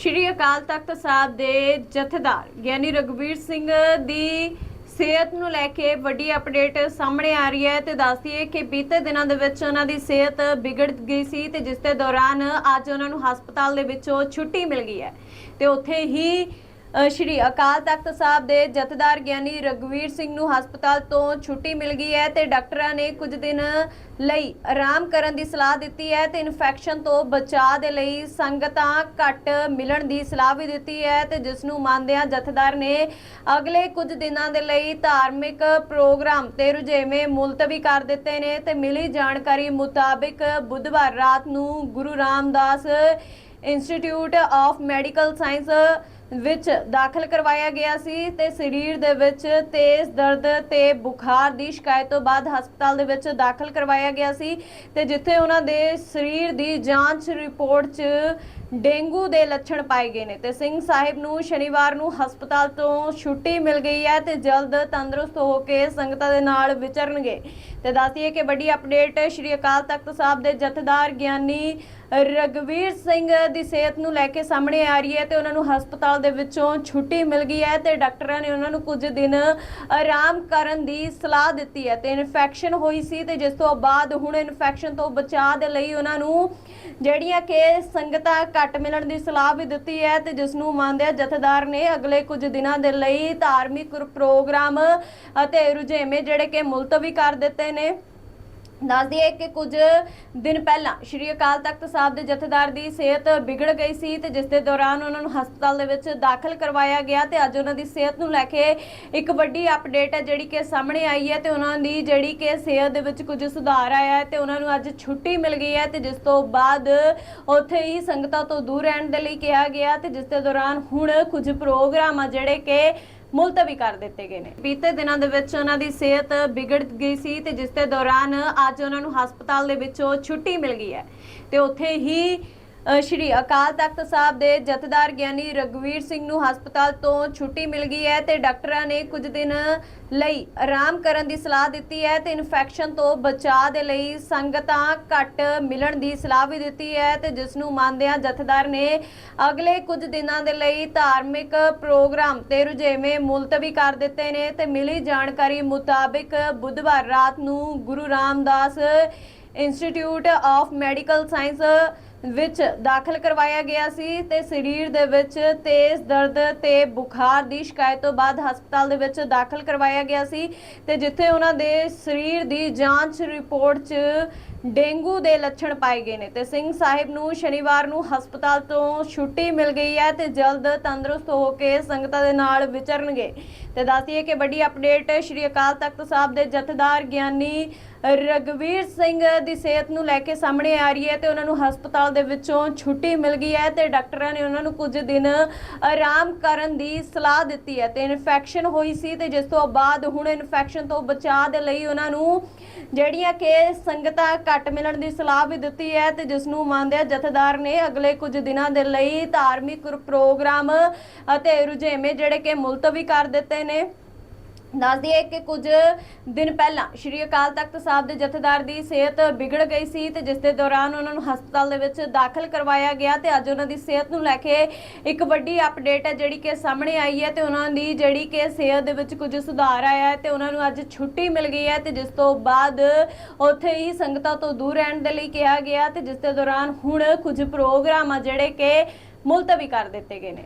ਸ਼੍ਰੀ ਅਕਾਲ ਤਖਤ ਸਾਹਿਬ ਦੇ ਜਥੇਦਾਰ ਗਿਆਨੀ ਰਗਵੀਰ ਸਿੰਘ ਦੀ ਸਿਹਤ ਨੂੰ ਲੈ ਕੇ ਵੱਡੀ ਅਪਡੇਟ ਸਾਹਮਣੇ ਆ ਰਹੀ ਹੈ ਤੇ ਦੱਸਦੀ ਹੈ ਕਿ ਬੀਤੇ ਦਿਨਾਂ ਦੇ ਵਿੱਚ ਉਹਨਾਂ ਦੀ ਸਿਹਤ ਵਿਗੜ ਗਈ ਸੀ ਤੇ ਜਿਸ ਦੇ ਦੌਰਾਨ ਅੱਜ ਉਹਨਾਂ ਨੂੰ ਹਸਪਤਾਲ ਦੇ ਵਿੱਚੋਂ ਛੁੱਟੀ ਮਿਲ ਗਈ ਹੈ ਤੇ ਉੱਥੇ ਹੀ ਸ਼੍ਰੀ ਅਕਾਲ ਤਖਤ ਸਾਹਿਬ ਦੇ ਜਥੇਦਾਰ ਗਿਆਨੀ ਰਗਵੀਰ ਸਿੰਘ ਨੂੰ ਹਸਪਤਾਲ ਤੋਂ ਛੁੱਟੀ ਮਿਲ ਗਈ ਹੈ ਤੇ ਡਾਕਟਰਾਂ ਨੇ ਕੁਝ ਦਿਨ ਲਈ ਆਰਾਮ ਕਰਨ ਦੀ ਸਲਾਹ ਦਿੱਤੀ ਹੈ ਤੇ ਇਨਫੈਕਸ਼ਨ ਤੋਂ ਬਚਾਅ ਦੇ ਲਈ ਸੰਗਤਾਂ ਘੱਟ ਮਿਲਣ ਦੀ ਸਲਾਹ ਵੀ ਦਿੱਤੀ ਹੈ ਤੇ ਜਿਸ ਨੂੰ ਮੰਨਦਿਆਂ ਜਥੇਦਾਰ ਨੇ ਅਗਲੇ ਕੁਝ ਦਿਨਾਂ ਦੇ ਲਈ ਧਾਰਮਿਕ ਪ੍ਰੋਗਰਾਮ ਤੇ ਰੁਝੇਵੇਂ ਮੁਲਤਵੀ ਕਰ ਦਿੱਤੇ ਨੇ ਤੇ ਮਿਲੀ ਜਾਣਕਾਰੀ ਮੁਤਾਬਿਕ ਬੁੱਧਵਾਰ ਰਾਤ ਨੂੰ Guru Ramdas institute of medical science ਵਿੱਚ ਦਾਖਲ ਕਰਵਾਇਆ ਗਿਆ ਸੀ ਤੇ ਸਰੀਰ ਦੇ ਵਿੱਚ ਤੇਜ਼ ਦਰਦ ਤੇ ਬੁਖਾਰ ਦੀ ਸ਼ਿਕਾਇਤ ਤੋਂ ਬਾਅਦ ਹਸਪਤਾਲ ਦੇ ਵਿੱਚ ਦਾਖਲ ਕਰਵਾਇਆ ਗਿਆ ਸੀ ਤੇ ਜਿੱਥੇ ਉਹਨਾਂ ਦੇ ਸਰੀਰ ਦੀ ਜਾਂਚ ਰਿਪੋਰਟ 'ਚ ਡੇਂਗੂ ਦੇ ਲੱਛਣ ਪਾਏ ਗਏ ਨੇ ਤੇ ਸਿੰਘ ਸਾਹਿਬ ਨੂੰ ਸ਼ਨੀਵਾਰ ਨੂੰ ਹਸਪਤਾਲ ਤੋਂ ਛੁੱਟੀ ਮਿਲ ਗਈ ਹੈ ਤੇ ਜਲਦ ਤੰਦਰੁਸਤ ਹੋ ਕੇ ਸੰਗਤਾਂ ਦੇ ਨਾਲ ਵਿਚਰਨਗੇ। ਤੇ ਦੱਸਦੀਏ ਕਿ ਵੱਡੀ ਅਪਡੇਟ ਸ਼੍ਰੀ ਅਕਾਲ ਤਖਤ ਸਾਹਿਬ ਦੇ ਜਥੇਦਾਰ ਗਿਆਨੀ ਰਗਵੀਰ ਸਿੰਘ ਦੀ ਸਿਹਤ ਨੂੰ ਲੈ ਕੇ ਸਾਹਮਣੇ ਆ ਰਹੀ ਹੈ ਤੇ ਉਹਨਾਂ ਨੂੰ ਹਸਪਤਾਲ ਦੇ ਵਿੱਚੋਂ ਛੁੱਟੀ ਮਿਲ ਗਈ ਹੈ ਤੇ ਡਾਕਟਰਾਂ ਨੇ ਉਹਨਾਂ ਨੂੰ ਕੁਝ ਦਿਨ ਆਰਾਮ ਕਰਨ ਦੀ ਸਲਾਹ ਦਿੱਤੀ ਹੈ ਤੇ ਇਨਫੈਕਸ਼ਨ ਹੋਈ ਸੀ ਤੇ ਜਿਸ ਤੋਂ ਬਾਅਦ ਹੁਣ ਇਨਫੈਕਸ਼ਨ ਤੋਂ ਬਚਾਅ ਦੇ ਲਈ ਉਹਨਾਂ ਨੂੰ ਜਿਹੜੀਆਂ ਕਿ ਸੰਗਤਾਂ ਘੱਟ ਮਿਲਣ ਦੀ ਸਲਾਹ ਵੀ ਦਿੱਤੀ ਹੈ ਤੇ ਜਿਸ ਨੂੰ ਮੰਨਦੇ ਜਥੇਦਾਰ ਨੇ ਅਗਲੇ ਕੁਝ ਦਿਨਾਂ ਦੇ ਲਈ ਧਾਰਮਿਕ ਪ੍ਰੋਗਰਾਮ ਅਤੇ ਰੁਝੇਵੇਂ ਜਿਹੜੇ ਕਿ ਮੁਲਤਵੀ ਕਰ ਦਿੱਤੇ ਨੇ। ਦੱਸਦੀ ਹੈ ਕਿ ਕੁਝ ਦਿਨ ਪਹਿਲਾਂ ਸ਼੍ਰੀ ਅਕਾਲ ਤਖਤ ਸਾਹਿਬ ਦੇ ਜਥੇਦਾਰ ਦੀ ਸਿਹਤ ਵਿਗੜ ਗਈ ਸੀ ਤੇ ਜਿਸ ਦੇ ਦੌਰਾਨ ਉਹਨਾਂ ਨੂੰ ਹਸਪਤਾਲ ਦੇ ਵਿੱਚ ਦਾਖਲ ਕਰਵਾਇਆ ਗਿਆ ਤੇ ਅੱਜ ਉਹਨਾਂ ਦੀ ਸਿਹਤ ਨੂੰ ਲੈ ਕੇ ਇੱਕ ਵੱਡੀ ਅਪਡੇਟ ਹੈ ਜਿਹੜੀ ਕਿ ਸਾਹਮਣੇ ਆਈ ਹੈ ਤੇ ਉਹਨਾਂ ਦੀ ਜਿਹੜੀ ਕਿ ਸਿਹਤ ਦੇ ਵਿੱਚ ਕੁਝ ਸੁਧਾਰ ਆਇਆ ਹੈ ਤੇ ਉਹਨਾਂ ਨੂੰ ਅੱਜ ਛੁੱਟੀ ਮਿਲ ਗਈ ਹੈ ਤੇ ਜਿਸ ਤੋਂ ਬਾਅਦ ਉੱਥੇ ਹੀ ਸੰਗਤਾਂ ਤੋਂ ਦੂਰ ਰਹਿਣ ਦੇ ਲਈ ਕਿਹਾ ਗਿਆ ਤੇ ਜਿਸ ਦੇ ਦੌਰਾਨ ਹੁਣ ਕੁਝ ਪ੍ਰੋਗਰਾਮ ਆ ਜਿਹੜੇ ਕਿ ਮੁਲਤਵੀ ਕਰ ਦਿੱਤੇ ਗਏ ਨੇ। ਬੀਤੇ ਦਿਨਾਂ ਦੇ ਵਿੱਚ ਉਹਨਾਂ ਦੀ ਸਿਹਤ ਵਿਗੜ ਗਈ ਸੀ ਤੇ ਜਿਸ ਦੇ ਦੌਰਾਨ ਅੱਜ ਉਹਨਾਂ ਨੂੰ ਹਸਪਤਾਲ ਦੇ ਵਿੱਚੋਂ ਛੁੱਟੀ ਮਿਲ ਗਈ ਹੈ। ਤੇ ਉੱਥੇ ਹੀ ਸ਼੍ਰੀ ਅਕਾਲ ਤਖਤ ਸਾਹਿਬ ਦੇ ਜਥੇਦਾਰ ਗਿਆਨੀ ਰਗਵੀਰ ਸਿੰਘ ਨੂੰ ਹਸਪਤਾਲ ਤੋਂ ਛੁੱਟੀ ਮਿਲ ਗਈ ਹੈ ਤੇ ਡਾਕਟਰਾਂ ਨੇ ਕੁਝ ਦਿਨ ਲਈ ਆਰਾਮ ਕਰਨ ਦੀ ਸਲਾਹ ਦਿੱਤੀ ਹੈ ਤੇ ਇਨਫੈਕਸ਼ਨ ਤੋਂ ਬਚਾਅ ਦੇ ਲਈ ਸੰਗਤਾਂ ਘੱਟ ਮਿਲਣ ਦੀ ਸਲਾਹ ਵੀ ਦਿੱਤੀ ਹੈ ਤੇ ਜਿਸ ਨੂੰ ਮੰਨਦਿਆਂ ਜਥੇਦਾਰ ਨੇ ਅਗਲੇ ਕੁਝ ਦਿਨਾਂ ਦੇ ਲਈ ਧਾਰਮਿਕ ਪ੍ਰੋਗਰਾਮ ਤੇ ਰੁਝੇਵੇਂ ਮੁਲਤਵੀ ਕਰ ਦਿੱਤੇ ਨੇ ਤੇ ਮਿਲੀ ਜਾਣਕਾਰੀ ਮੁਤਾਬਿਕ ਬੁੱਧਵਾਰ ਰਾਤ ਨੂੰ Guru Ramdas institute of medical science ਵਿੱਚ ਦਾਖਲ ਕਰਵਾਇਆ ਗਿਆ ਸੀ ਤੇ ਸਰੀਰ ਦੇ ਵਿੱਚ ਤੇਜ਼ ਦਰਦ ਤੇ ਬੁਖਾਰ ਦੀ ਸ਼ਿਕਾਇਤ ਤੋਂ ਬਾਅਦ ਹਸਪਤਾਲ ਦੇ ਵਿੱਚ ਦਾਖਲ ਕਰਵਾਇਆ ਗਿਆ ਸੀ ਤੇ ਜਿੱਥੇ ਉਹਨਾਂ ਦੇ ਸਰੀਰ ਦੀ ਜਾਂਚ ਰਿਪੋਰਟ 'ਚ ਡੇਂਗੂ ਦੇ ਲੱਛਣ ਪਾਏ ਗਏ ਨੇ। ਤੇ ਸਿੰਘ ਸਾਹਿਬ ਨੂੰ ਸ਼ਨੀਵਾਰ ਨੂੰ ਹਸਪਤਾਲ ਤੋਂ ਛੁੱਟੀ ਮਿਲ ਗਈ ਹੈ ਤੇ ਜਲਦ ਤੰਦਰੁਸਤ ਹੋ ਕੇ ਸੰਗਤਾਂ ਦੇ ਨਾਲ ਵਿਚਰਨਗੇ। ਤੇ ਦੱਸਦੀਏ ਕਿ ਵੱਡੀ ਅਪਡੇਟ ਸ਼੍ਰੀ ਅਕਾਲ ਤਖਤ ਸਾਹਿਬ ਦੇ ਜਥੇਦਾਰ ਗਿਆਨੀ ਰਗਵੀਰ ਸਿੰਘ ਦੀ ਸਿਹਤ ਨੂੰ ਲੈ ਕੇ ਸਾਹਮਣੇ ਆ ਰਹੀ ਹੈ ਤੇ ਉਹਨਾਂ ਨੂੰ ਹਸਪਤਾਲ ਦੇ ਵਿੱਚੋਂ ਛੁੱਟੀ ਮਿਲ ਗਈ ਹੈ ਤੇ ਡਾਕਟਰਾਂ ਨੇ ਉਹਨਾਂ ਨੂੰ ਕੁਝ ਦਿਨ ਆਰਾਮ ਕਰਨ ਦੀ ਸਲਾਹ ਦਿੱਤੀ ਹੈ ਤੇ ਇਨਫੈਕਸ਼ਨ ਹੋਈ ਸੀ ਤੇ ਜਿਸ ਤੋਂ ਬਾਅਦ ਹੁਣ ਇਨਫੈਕਸ਼ਨ ਤੋਂ ਬਚਾਅ ਦੇ ਲਈ ਉਹਨਾਂ ਨੂੰ ਜਿਹੜੀਆਂ ਕਿ ਸੰਗਤਾਂ ਘੱਟ ਮਿਲਣ ਦੀ ਸਲਾਹ ਵੀ ਦਿੱਤੀ ਹੈ ਤੇ ਜਿਸ ਨੂੰ ਮੰਨਦੇ ਜਥੇਦਾਰ ਨੇ ਅਗਲੇ ਕੁਝ ਦਿਨਾਂ ਦੇ ਲਈ ਧਾਰਮਿਕ ਪ੍ਰੋਗਰਾਮ ਅਤੇ ਰੁਝੇਵੇਂ ਜਿਹੜੇ ਕਿ ਮੁਲਤਵੀ ਕਰ ਦਿੱਤੇ ਨੇ। ਦੱਸਦੀ ਹੈ ਕਿ ਕੁਝ ਦਿਨ ਪਹਿਲਾਂ ਸ਼੍ਰੀ ਅਕਾਲ ਤਖਤ ਸਾਹਿਬ ਦੇ ਜਥੇਦਾਰ ਦੀ ਸਿਹਤ ਵਿਗੜ ਗਈ ਸੀ ਤੇ ਜਿਸ ਦੇ ਦੌਰਾਨ ਉਹਨਾਂ ਨੂੰ ਹਸਪਤਾਲ ਦੇ ਵਿੱਚ ਦਾਖਲ ਕਰਵਾਇਆ ਗਿਆ ਤੇ ਅੱਜ ਉਹਨਾਂ ਦੀ ਸਿਹਤ ਨੂੰ ਲੈ ਕੇ ਇੱਕ ਵੱਡੀ ਅਪਡੇਟ ਹੈ ਜਿਹੜੀ ਕਿ ਸਾਹਮਣੇ ਆਈ ਹੈ ਤੇ ਉਹਨਾਂ ਦੀ ਜਿਹੜੀ ਕਿ ਸਿਹਤ ਦੇ ਵਿੱਚ ਕੁਝ ਸੁਧਾਰ ਆਇਆ ਹੈ ਤੇ ਉਹਨਾਂ ਨੂੰ ਅੱਜ ਛੁੱਟੀ ਮਿਲ ਗਈ ਹੈ ਤੇ ਜਿਸ ਤੋਂ ਬਾਅਦ ਉੱਥੇ ਹੀ ਸੰਗਤਾਂ ਤੋਂ ਦੂਰ ਰਹਿਣ ਦੇ ਲਈ ਕਿਹਾ ਗਿਆ ਤੇ ਜਿਸ ਦੇ ਦੌਰਾਨ ਹੁਣ ਕੁਝ ਪ੍ਰੋਗਰਾਮ ਆ ਜਿਹੜੇ ਕਿ ਮੁਲਤਵੀ ਕਰ ਦਿੱਤੇ ਗਏ ਨੇ।